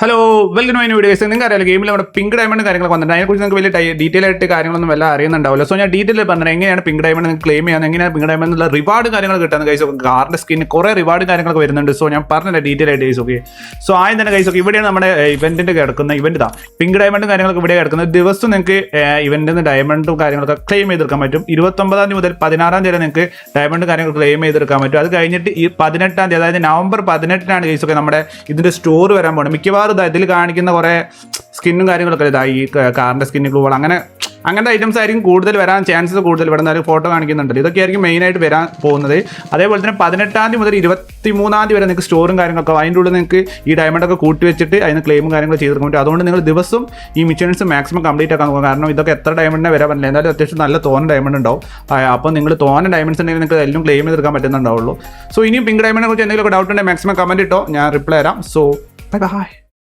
Hello welcome to my videos നിങ്ങൾക്ക് അറിയാലോ ഗെയിമിൽ നമ്മുടെ പിങ്ക് ഡയമണ്ട് കാര്യങ്ങളൊക്കെ വന്നിട്ടുണ്ട്. അതിനെക്കുറിച്ച് നിങ്ങൾക്ക് വലിയ ഡീറ്റെയിൽ ആയിട്ട് കാര്യങ്ങളൊന്നും വല്ല അറിയുന്നുണ്ടാവില്ല സോ ഞാൻ ഡീറ്റെയിൽ പറഞ്ഞത് എങ്ങനെയാണ് പിങ്ക് ഡയമണ്ട് നിങ്ങൾക്ക് ക്ലെയിം ചെയ്യാൻ എങ്ങനെയാണ് പിങ്ക് ഡയമണ്ട് എന്നുള്ള റിവാർഡ് കാര്യങ്ങൾ കിട്ടുന്ന കൈസ് കാറിന്റെ സ്കിന് കുറേ റിവാർഡ് കാര്യങ്ങളൊക്കെ വരുന്നുണ്ട്. സോ ഞാൻ പറഞ്ഞില്ല ഡീറ്റെയിൽ ആയിട്ട് കൈസ് ഓക്കെ സോ ആദ്യം തന്നെ കൈസ് ഓക്കെ ഇവിടെയാണ് നമ്മുടെ ഇവന്റിന്റെ കിടക്കുന്ന ഇവന്റ് ഇതാ. പിങ്ക് ഡയമണ്ട് കാര്യങ്ങളൊക്കെ ഇവിടെ കിടക്കുന്ന ദിവസം നിങ്ങൾക്ക് ഇവന്റിൽ നിന്ന് ഡയമണ്ടും കാര്യങ്ങളൊക്കെ ക്ലെയിം ചെയ്തെടുക്കാൻ പറ്റും. ഇരുപത്തൊമ്പതാം തീയതി മുതൽ പതിനാറാം തീയതി നിങ്ങൾക്ക് ഡയമണ്ട് കാര്യങ്ങൾ ക്ലെയിം ചെയ്തെടുക്കാൻ പറ്റും. അത് കഴിഞ്ഞിട്ട് ഈ പതിനെട്ടാം തീയതി അതായത് നവംബർ പതിനെട്ടിനാണ് കൈസ് ഒക്കെ നമ്മുടെ ഇതിന്റെ സ്റ്റോർ വരാൻ പോകുന്നത് മിക്കവാറും ഇതാ ഇതിൽ കാണിക്കുന്ന കുറേ സ്കിന്നും കാര്യങ്ങളൊക്കെ ഇതാ ഈ കാറിന്റെ സ്കിന്ന് ഗ്ലൂവൾ അങ്ങനെ അങ്ങനത്തെ ഐറ്റംസ് ആയിരിക്കും കൂടുതൽ വരാൻ ചാൻസസ് കൂടുതൽ ഇവിടെ നിന്നാലും ഫോട്ടോ കാണിക്കുന്നുണ്ട് ഇതൊക്കെ ആയിരിക്കും മെയിൻ ആയിട്ട് വരാൻ പോകുന്നത്. അതേപോലെ തന്നെ പതിനെട്ടാം തീയതി മുതൽ ഇരുപത്തി മൂന്നാം തീയതി വരെ നിങ്ങൾക്ക് സ്റ്റോറും കാര്യങ്ങളൊക്കെ അതിന്റെ ഉള്ളിൽ നിങ്ങൾക്ക് ഈ ഡയമണ്ട് ഒക്കെ കൂട്ടി വെച്ചിട്ട് അതിന് ക്ലെയിമും കാര്യങ്ങളും ചെയ്തെടുക്കാൻ പറ്റും അതുകൊണ്ട് നിങ്ങൾ ദിവസം ഈ മിഷൻസ് മാക്സിമം കംപ്ലീറ്റ് ആക്കാൻ നോക്കുക. കാരണം ഇതൊക്കെ എത്ര ഡയമണ്ടിനെ വരാൻ പറ്റില്ല. എന്തായാലും അത്യാവശ്യം നല്ല തോന്ന ഡയമണ്ട് ഉണ്ടാവും. അപ്പോൾ നിങ്ങൾ തോന്ന ഡയമണ്ട്സ് ഉണ്ടെങ്കിൽ നിങ്ങൾക്ക് എല്ലാം ക്ലെയിം ചെയ്തെടുക്കാൻ പറ്റുന്നുണ്ടാവുള്ളൂ. സോ ഇനിയും പിങ്ക് ഡയമണ്ടിനെ കുറിച്ച് എന്തെങ്കിലും ഡൗട്ട് ഉണ്ടെങ്കിൽ മാക്സിമം കമന്റ് ഇട്ടോ. ഞാൻ റിപ്ലൈ തരാം. So bye bye